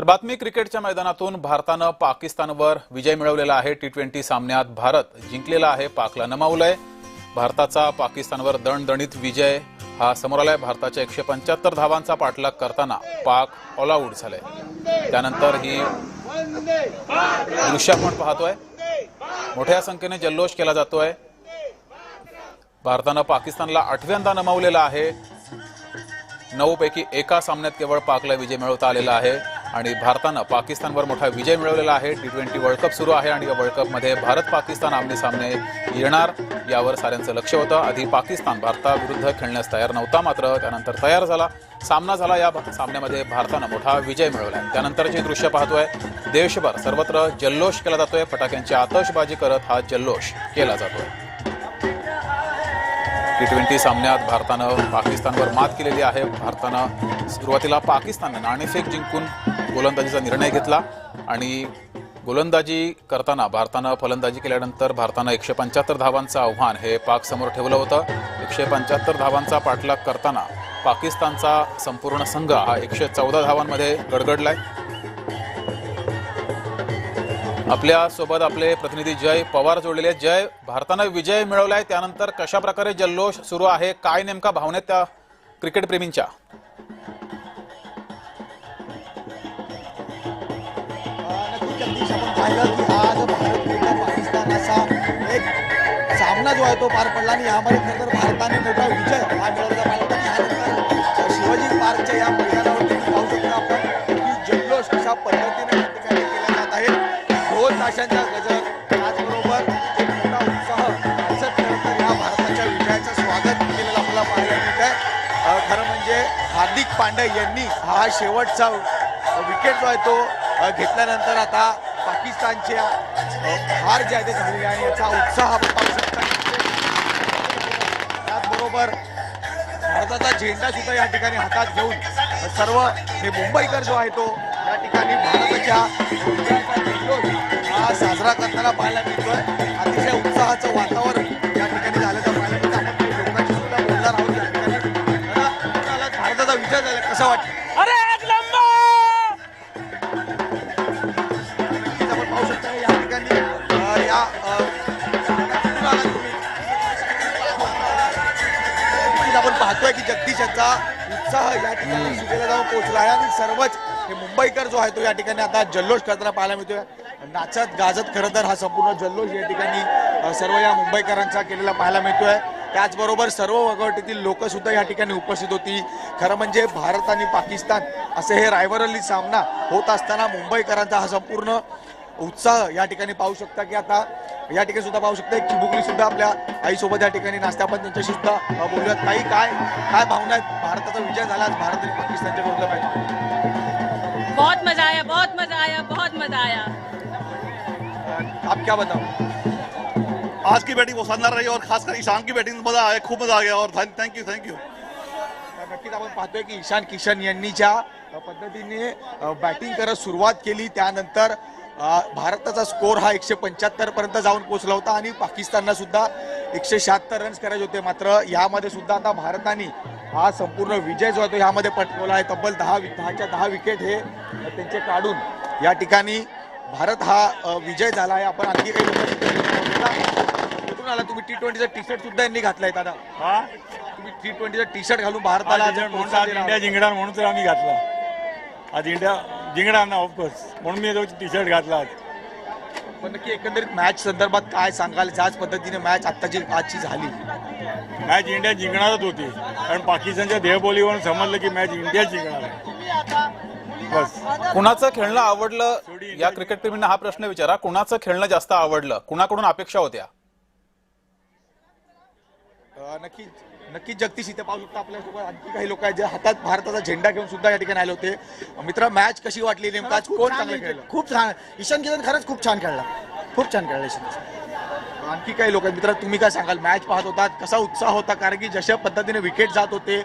तर बातमी क्रिकेटच्या मैदानातून भारतानं पाकिस्तानवर विजय मिळवलेला आहे. टी ट्वेंटी सामन्यात भारत जिंकलेला आहे. पाकला नमावलंय भारताचा पाकिस्तानवर दणदणीत विजय. हा समोर आलाय भारताच्या एकशे पंच्याहत्तर धावांचा पाठलाग करताना पाक ऑल आऊट झालाय. त्यानंतर ही दृश्य आपण पाहतोय. मोठ्या संख्येने जल्लोष केला जातोय. भारतानं पाकिस्तानला आठव्यांदा नमवलेला आहे. नऊ पैकी एका सामन्यात केवळ पाकला विजय मिळवता आलेला आहे. आणि भारतानं पाकिस्तानवर मोठा विजय मिळवलेला आहे. टी ट्वेंटी वर्ल्ड कप सुरू आहे आणि या वर्ल्ड कपमध्ये भारत पाकिस्तान आमने सामने येणार. यावर साऱ्यांचं लक्ष होतं. आधी पाकिस्तान भारताविरुद्ध खेळण्यास तयार नव्हता मात्र त्यानंतर तयार झाला. सामना झाला या सामन्यामध्ये भारतानं मोठा विजय मिळवला त्यानंतरचे दृश्य पाहतोय. देशभर सर्वत्र जल्लोष केला जातोय. फटाक्यांची आतषबाजी करत हा जल्लोष केला जातोय. टी ट्वेंटी सामन्यात भारतानं पाकिस्तानवर मात केलेली आहे. भारतानं सुरुवातीला पाकिस्ताननं नाणेफेक जिंकून गोलंदाजीचा निर्णय घेतला आणि गोलंदाजी करताना भारतानं फलंदाजी केल्यानंतर भारतानं एकशे पंच्याहत्तर धावांचं आव्हान हे पाक समोर ठेवलं होतं. एकशे पंच्याहत्तर धावांचा पाठलाग करताना पाकिस्तानचा संपूर्ण संघ हा एकशे चौदा धावांमध्ये गडगडलाय. आपल्यासोबत आपले प्रतिनिधी जय पवार जोडलेले जय भारतानं विजय मिळवलाय. त्यानंतर कशा प्रकारे जल्लोष सुरू आहे? काय नेमका भावनेत त्या क्रिकेट पाहिलं की आज भारत विरुद्ध पाकिस्तान असा एक सामना जो आहे तो पार पडला आणि यामध्ये खरं तर भारताने मोठा विजय हा मिळवला पाहिला होता. आणि यानंतर शिवाजी पार्कच्या या मैदानावरती पाहू शकतो आपण की जल्लोष कशा पद्धतीने या ठिकाणी केला जात आहे दोन ताशांच्या गजर त्याचबरोबर एक मोठा उत्साह असं खरं तर या भारताच्या विजयाचं स्वागत केलेलं आपल्याला पाहायला मिळत आहे खरं म्हणजे हार्दिक पांडे यांनी हा शेवटचा विकेट जो आहे तो घेतल्यानंतर आता पाकिस्तानच्या हार जे आहे ते झालेली आहे आणि याचा उत्साह आपण पाहू शकता. त्याचबरोबर भारताचा झेंडा सुद्धा या ठिकाणी हातात घेऊन सर्व हे मुंबईकर जो आहे तो या ठिकाणी भारताच्या हा साजरा करताना पाहायला मिळतोय. अतिशय उत्साहाचं वातावरण नक्कीच आपण पाहतोय की जगदीश यांचा उत्साह या ठिकाणी शिगेला जाऊन पोहोचला आहे आणि सर्वच हे मुंबईकर जो आहे तो या ठिकाणी आता जल्लोष करताना पाहायला मिळतोय. नाचत गाजत खरं तर हा संपूर्ण जल्लोष या ठिकाणी सर्व या मुंबईकरांचा केलेला पाहायला मिळतोय. त्याचबरोबर सर्व वगवटीतील लोक सुद्धा या ठिकाणी उपस्थित होती. खरं म्हणजे भारत आणि पाकिस्तान असे हे रायवरली सामना होत असताना मुंबईकरांचा हा संपूर्ण उत्साह या ठिकाणी पाहू शकता की आता या ठिकाणी सुद्धा पाहू शकता एक चिमुकली सुद्धा आपल्या आईसोबत या ठिकाणी नाचते आपण त्यांच्याशी सुद्धा बोलूयात. काही काय काय भावना आहेत? भारताचा विजय झाला आज भारत आणि पाकिस्तानच्या विरुद्ध मॅच बहुत मजा आया बहुत मजा आया बहुत मजा आया. आप क्या बताओ? आज की बैटिंग बहुत शानदार रही और खासकर ईशान की बैटिंग मजा आया खूब मजा आ गया और थैंक यू थैंक यू नक्कीच आपण पाहतोय की ईशान किशन यांनी ज्या पद्धतीने बॅटिंग करत सुरुवात केली त्यानंतर भारताचा स्कोर हा एकशे पंच्याहत्तर पर्यंत जाऊन पोहोचला होता आणि पाकिस्तानला सुद्धा एकशे शहात्तर रन्स करायचे होते मात्र यामध्ये सुद्धा आता भारताने हा संपूर्ण विजय जो आहे तो यामध्ये पटकवला आहे. तब्बल दहा दहाच्या दहा विकेट हे त्यांचे काढून या ठिकाणी भारत हा विजय झाला आहे. आपण आणखी काही कुठून आला तुम्ही? टी ट्वेंटीचा टी शर्ट सुद्धा यांनी घातलाय दादा. हा? तुम्ही टी ट्वेंटीचा टी शर्ट घालून भारताला इंडिया आहे. जिंकणार म्हणून तर आम्ही घातला. आज इंडिया जिंकणार ना ऑफकोर्स म्हणून मी तो टी शर्ट घातला आज. पण नक्की एकंदरीत मॅच संदर्भात काय सांगाल? ज्याच पद्धतीने मॅच आत्ताची आजची झाली. मॅच इंडिया जिंकणारच होती. कारण पाकिस्तानच्या देहबोलीवरून समजलं की मॅच इंडिया जिंकणार आहे. बस. कुणाचं खेळणं आवडलं या क्रिकेट प्रेमींना हा प्रश्न विचारा. कुणाचं खेळणं जास्त आवडलं? कुणाकडून अपेक्षा होत्या? अं, नक्की नक्कीच जगदीश इथे पाहू शकतो आपल्यासोबत आणखी काही लोक आहेत जे हातात भारताचा झेंडा घेऊन सुद्धा या ठिकाणी आले होते. मित्र मॅच कशी वाटली नेमका? आज कोण चांगलं खेळलं? खूप छान ईशान किशन खरंच खूप छान खेळला. खूप छान खेळला ईशान किशन. आणखी काही लोक आहेत. मित्र तुम्ही काय सांगाल? मॅच पाहत होतात. कसा उत्साह होता? कारण की जशा पद्धतीने विकेट जात होते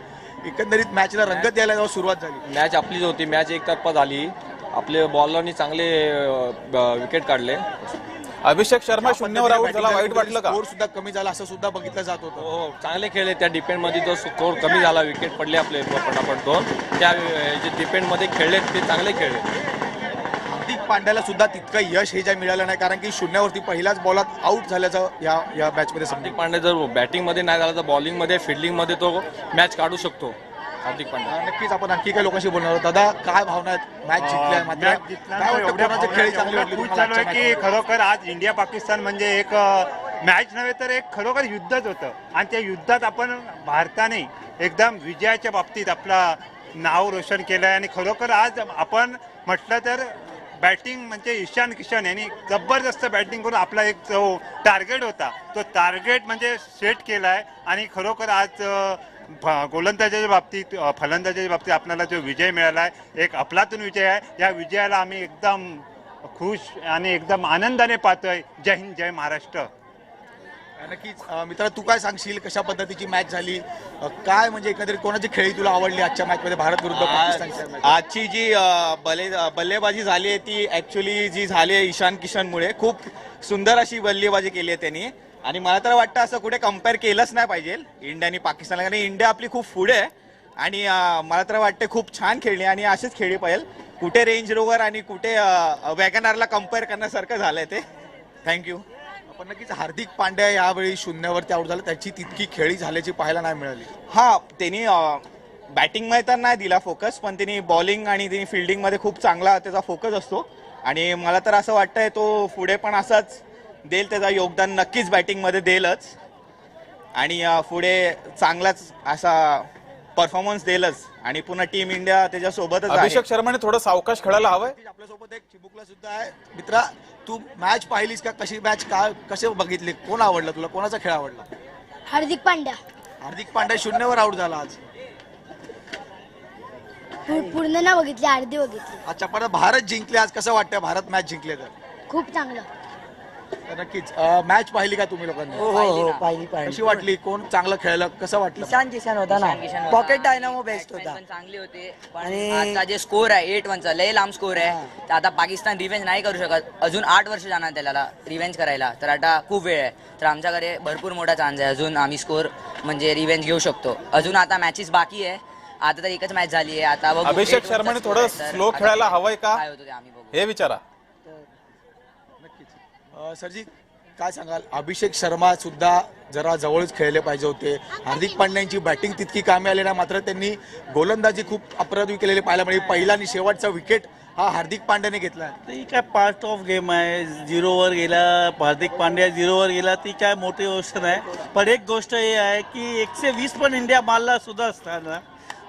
एकंदरीत मॅचला रंगत यायला जेव्हा सुरुवात झाली. मॅच आपलीच होती. मॅच एकतर्फा झाली. आपले बॉलरनी चांगले विकेट काढले. अभिषेक शर्मा शून्यावर आऊट झाला वाईट वाटलं का? स्कोर सुद्धा कमी झाला असं सुद्धा बघितलं जात होतं. हो हो, चांगले खेळले त्या डिपेंडमध्ये जो स्कोर कमी झाला विकेट पडले आपले पटापट दोन. त्या डिपेंडमध्ये खेळले ते चांगले खेळले हार्दिक पांड्याला सुद्धा तितकं यश हे ज्या मिळालं नाही कारण की शून्यावरती पहिल्याच बॉलात आऊट झाल्याचं या या मॅचमध्ये समजलं हार्दिक पांड्या जर बॅटिंगमध्ये नाही झाला तर बॉलिंगमध्ये फिल्डिंगमध्ये तो मॅच काढू शकतो. हार्दिक पांड्या. नक्कीच आपण आणखी काही लोकांशी बोलणार आहोत. दादा काय भावना आहेत? मॅच जिंकल्या मात्र मॅच जिंकल्यानंतर काय वाटतं एवढ्या कोणाची भावना- खेळी चांगली एवढं वाटली खुश तुम्हाला झालोय आजच्या की? खरोखर आज इंडिया पाकिस्तान म्हणजे एक मॅच नव्हे तर एक खरोखर युद्धच होतं. आणि त्या युद्धात आपण भारताने एकदम विजयाच्या बाबतीत आपला नाव रोशन केलं आहे आणि खरोखर आज आपण म्हटलं तर बॅटिंग म्हणजे ईशान किशन यांनी जबरदस्त बॅटिंग करून आपला एक जो टार्गेट होता तो टार्गेट म्हणजे सेट केला आहे आणि खरोखर आज अ, फ- गोलंदाजाच्या बाबतीत फलंदाजाच्या बाबतीत आपल्याला जो विजय मिळाला आहे एक अफलातून विजय आहे. या विजयाला आम्ही एकदम खुश आणि एकदम आनंदाने पाहतोय. जय हिंद जय महाराष्ट्र. नक्कीच. मित्रा तू काय सांगशील? कशा पद्धतीची मॅच झाली? काय म्हणजे एकंदरीत कोणाची खेळी तुला आवडली आजच्या मॅच मध्ये? भारत विरुद्ध? आजची जी बले बल्लेबाजी झाली आहे ती ऍक्च्युली जी झाली आहे ईशान किशनमुळे खूप सुंदर अशी बल्लेबाजी केली आहे त्यांनी. आणि मला तर वाटतं असं कुठे कंपेअर केलंच नाही पाहिजे. इंडिया आणि पाकिस्तानला कारण इंडिया आपली खूप पुढे आहे. आणि मला तर वाटते खूप छान खेळली आणि अशीच खेळली पाहिजे. कुठे रेंज रोवर आणि कुठे वॅगनारला कंपेअर करण्यासारखं झालंय ते. थँक्यू पण नक्कीच हार्दिक पांड्या यावेळी शून्यावरती आऊट झाला. त्याची तितकी खेळी झाल्याची पाहायला नाही मिळाली. हा त्यांनी बॅटिंगमध्ये तर नाही दिला फोकस पण त्यांनी बॉलिंग आणि त्यांनी फिल्डिंगमध्ये खूप चांगला त्याचा फोकस असतो. आणि मला तर असं वाटतंय तो पुढे पण असाच देईल त्याचा योगदान नक्कीच बॅटिंगमध्ये देईलच. आणि पुढे चांगलाच असा परफॉर्मन्स देईलच. आणि पुन्हा टीम इंडिया त्याच्यासोबतच आहे. अभिषेक शर्माने थोडं सावकाश खेळायला हवंय. आपल्यासोबत एक चिबुकला सुद्धा आहे. मित्रा तू मॅच पाहिलीस का? कशी मॅच काय कसे बघितली? कोण आवडला तुला? कोणाचा खेळ आवडला? हार्दिक पांड्या. हार्दिक पांड्या शून्यावर आऊट झाला आज. पूर्ण ना बघितली अर्धी बघितली. अच्छा पण भारत जिंकले आज. कसं वाटतं भारत मॅच जिंकले तर. खूप चांगलं. नक्कीच. मॅच पाहिली का तुम्ही लोकांनी? हो हो पाहिली कशी वाटली? कोण चांगलं खेळलं? कसं वाटलं? किसान किसान होता ना. पॉकेट डायनामो बेस्ट होता. पण चांगली होती पण आणि- आता जे स्कोर आहे एट वनचा लय लांब स्कोर आहे. तर आता पाकिस्तान रिव्हेंज नाही करू शकत. अजून आठ वर्ष जाणार त्याला रिव्हेंज करायला. तर आता खूप वेळ आहे. तर आमच्याकडे भरपूर मोठा चान्स आहे. अजून आम्ही स्कोर म्हणजे रिव्हेंज घेऊ शकतो. अजून आता मॅचेस बाकी आहे. आता तर एकच मॅच झाली आहे. आता बघू. अभिषेक 8-1 चा शर्माने score थोडं आहे, तर स्लो आता खेळायला हवंय का? काय होतं ते आम्ही बघू. हे विचारा. सरजी काय सांगाल? अभिषेक शर्मा सुद्धा जरा जवळच खेळले पाहिजे होते. हार्दिक पांड्यांची बॅटिंग तितकी कामी आली ना मात्र त्यांनी गोलंदाजी खूप अपराधी केलेली पाहायला मिळाली. पहिला आणि शेवटचा विकेट हा हार्दिक पांड्याने घेतला. ती काय पार्ट ऑफ गेम आहे. झिरोवर गेला हार्दिक पांड्या झिरोवर गेला ती काय मोठी गोष्ट नाही. पण एक गोष्ट हे आहे की एकशे वीस पण इंडिया मारला सुद्धा असताना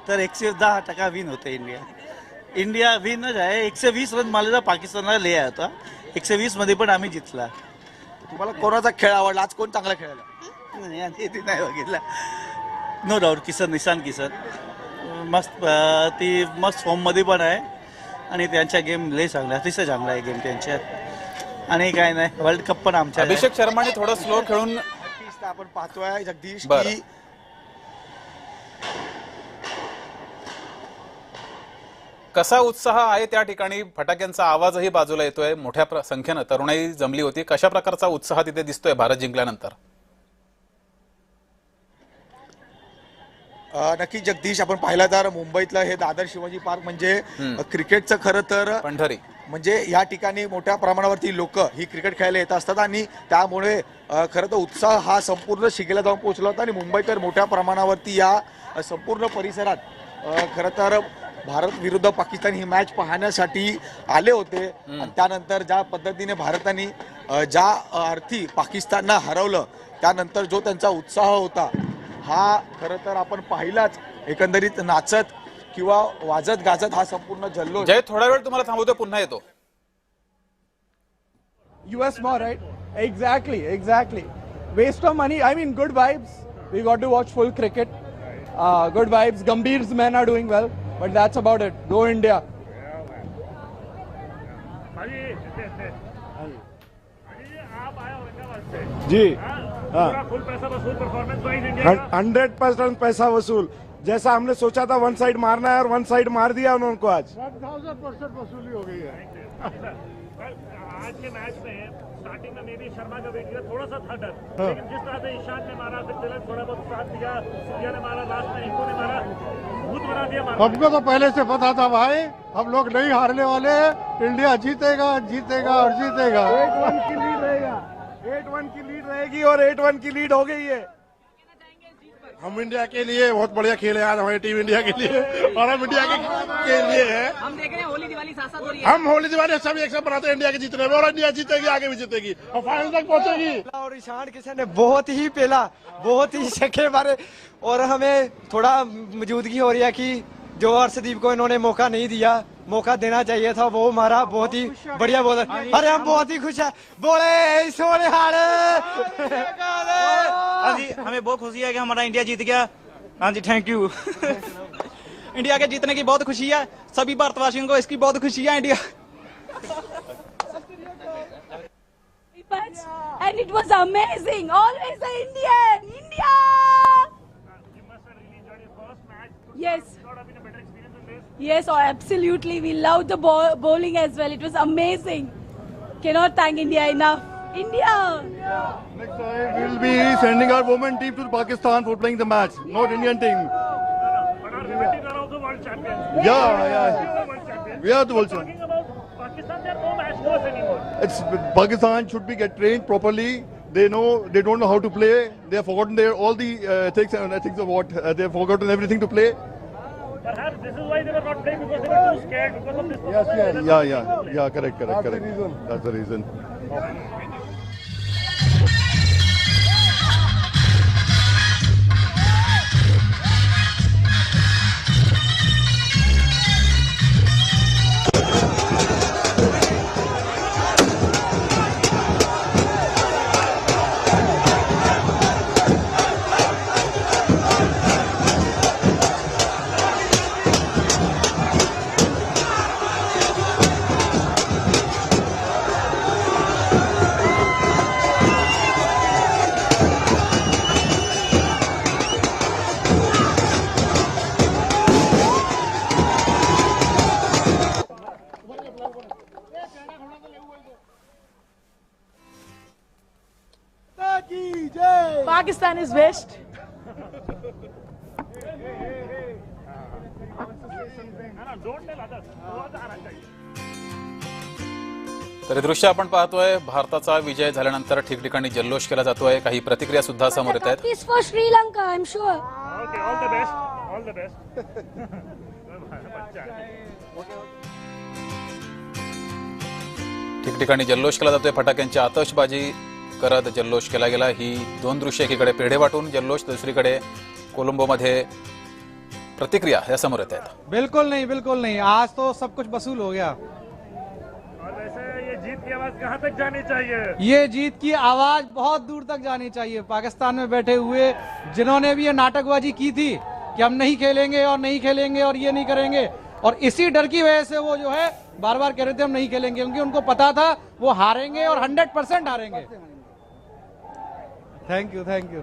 तर एकशे दहा टक्का विन होते इंडिया. इंडिया विनच आहे. एकशे वीस रन मारलेला पाकिस्तानला ले होता एकशे वीसमध्ये पण आम्ही जिंकला तुम्हाला कोणाचा खेळ आवडला? आज कोण चांगला खेळला नाही, आणि ते नाही बघितला. नो डाऊट किसन निशान किसन. मस्त अं, ती मस्त फॉर्ममध्ये पण आहे. आणि त्यांच्या गेम लय चांगला अतिशय चांगला आहे गेम त्यांच्यात आणि काय नाही वर्ल्ड कप पण आमच्या. अभिषेक शर्माने थोडं स्लो खेळून आपण पाहतोय जगदीश बरं. की कसा उत्साह आहे त्या ठिकाणी? फटाक्यांचा आवाजही बाजूला येतोय. मोठ्या संख्येनं तरुणाई जमली होती. कशा प्रकारचा उत्साह तिथे दिसतोय भारत जिंकल्यानंतर? नक्की जगदीश आपण पाहिलं तर मुंबईतलं हे दादर शिवाजी पार्क म्हणजे क्रिकेटचं खरं तर पंढरी. म्हणजे या ठिकाणी मोठ्या प्रमाणावरती लोक ही क्रिकेट खेळायला येत असतात आणि त्यामुळे खरं तर उत्साह हा संपूर्ण शिगेला जाऊन पोहोचला होता आणि मुंबईकर मोठ्या प्रमाणावरती या संपूर्ण परिसरात खरं तर भारत विरुद्ध पाकिस्तान ही मॅच पाहण्यासाठी आले होते आणि त्यानंतर ज्या पद्धतीने भारताने ज्या अर्थी पाकिस्तानला हरवलं त्यानंतर जो त्यांचा उत्साह होता हा खरं तर आपण पाहिलाच एकंदरीत नाचत किंवा वाजत गाजत हा संपूर्ण जल्लोष जय थोडा वेळ तुम्हाला थांबवतो पुन्हा येतो US more, right? Exactly, exactly. Waste of money. I mean, good vibes. We got to watch full cricket. Uh, good vibes. Gambhir's men are doing well, but that's about it. Go India. जी। Hundred percent पैसा वसूल जैसा हमने सोचा था one side मारना है और वन साइड मार दिया उन्होंने आज। वन थाउज़ेंड परसेंट वसूली हो गई है। आज के मैच में स्टार्टिंग में मे शर्मा का वेट थोड़ा सा था डर। लेकिन जिस तरह से ईशान ने मारा फिर तिलक थोड़ा बहुत साथ दिया सूर्या ने मारा लास्ट में इनको ने मारा भूत बना दिया मारा। हमको तो पहले से पता था भाई हम लोग नहीं हारने वाले हैं इंडिया जीतेगा जीतेगा और जीतेगा। एट वन की लीड रहेगा। एट वन की लीड रहेगी और एट वन की लीड हो गई है। हम इंडिया के लिए बहुत बढ़िया खेले आज हमारी टीम इंडिया के लिए और हम इंडिया के, के लिए है। हम देख रहे हैं होली दिवाली साथ साथ हो रही हम होली दिवाली सब एक साथ बनाते हैं इंडिया के जीतने में और इंडिया जीतेगी आगे भी जीतेगी और फाइनल तक पहुंचेगी। और ईशान किशन ने बहुत ही पहला बहुत ही छक्के मारे और हमें थोड़ा मौजूदगी हो रही है कि जो हर्षदीप को इन्होंने मौका नहीं दिया। मौका देना चाहिए था वो मारा बहुत ही बढ़िया बोला अरे हम बहुत ही खुश है बोले सोने हारे हाँ जी हमें बहुत खुशी है कि हमारा इंडिया जीत गया हाँ जी थैंक यू इंडिया के जीतने की बहुत खुशी है सभी भारतवासियों को इसकी बहुत खुशी है India And it was amazing. Always the Indian. India. Yes. Yes, oh, absolutely. We loved the bow- bowling as well. It was amazing. Cannot thank India enough. India. Next time we will be sending our women team to Pakistan for playing the match, not Indian team. But our women team are also world champions. Yeah, yeah. World champions. We are the world Talking about Pakistan, they are no match for anymore. It's Pakistan should be get trained properly. They know they don't know how to play. They have forgotten their all the uh, ethics and ethics of what uh, they have forgotten everything to play. Perhaps this is why they were not playing because they were too scared because of this. performance. Yeah, yeah, yeah. Correct, correct, correct. That's the reason. Pakistan is best. तर हे दृश्य आपण पाहतोय भारताचा विजय झाल्यानंतर ठिकठिकाणी जल्लोष केला जातोय काही प्रतिक्रिया सुद्धा समोर येत आहेत Is for Sri Lanka, I'm sure. Okay, all the best. All the best. ठिकठिकाणी जल्लोष केला जातोय फटाक्यांची आतषबाजी करत जल्लोष केला गेला. ही दोन दृश्य एकीकडे पेढे वाटून जल्लोष दुसरीकडे कोलंबोमध्ये प्रतिक्रिया या समोर येत आहेत. बिल्कुल नहीं बिल्कुल नहीं. आज तो सब कुछ वसूल हो गया. और वैसे ये जीत की आवाज़ कहाँ तक जानी चाहिए? ये जीत की आवाज़ बहुत दूर तक जानी चाहिए। पाकिस्तान में बैठे हुए जिन्होंने भी ये नाटकबाजी की थी कि हम नहीं खेलेंगे और नहीं खेलेंगे और ये नहीं करेंगे और इसी डर की वजह से वो जो है बार बार कह रहे थे हम नहीं खेलेंगे क्योंकि उनको पता था वो हारेंगे और हंड्रेड परसेंट हारेंगे। थँक्यू यू यू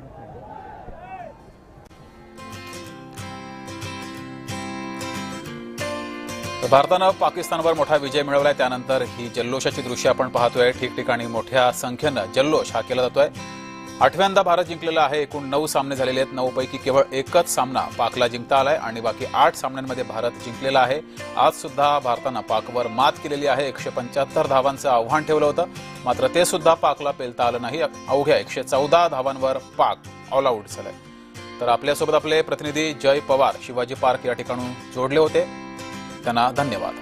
भारतानं पाकिस्तानवर मोठा विजय मिळवलाय. त्यानंतर ही जल्लोषाची दृश्य आपण पाहतोय. ठिकठिकाणी मोठ्या संख्येनं जल्लोष हा केला जातोय. आठव्यांदा भारत जिंकलेला आहे. एकूण नऊ सामने झालेले आहेत. नऊ पैकी केवळ एकच सामना पाकला जिंकता आलाय आणि बाकी आठ सामन्यांमध्ये भारत जिंकलेला आहे. आज सुद्धा भारतानं पाकवर मात केलेली आहे. एकशे पंच्याहत्तर धावांचं आव्हान ठेवलं होतं. मात्र ते सुद्धा पाकला पेलता आलं नाही. अवघ्या एकशे चौदा धावांवर पाक ऑल आऊट झालाय. तर आपल्यासोबत आपले प्रतिनिधी जय पवार शिवाजी पार्क या ठिकाणून जोडले होते. त्यांना धन्यवाद.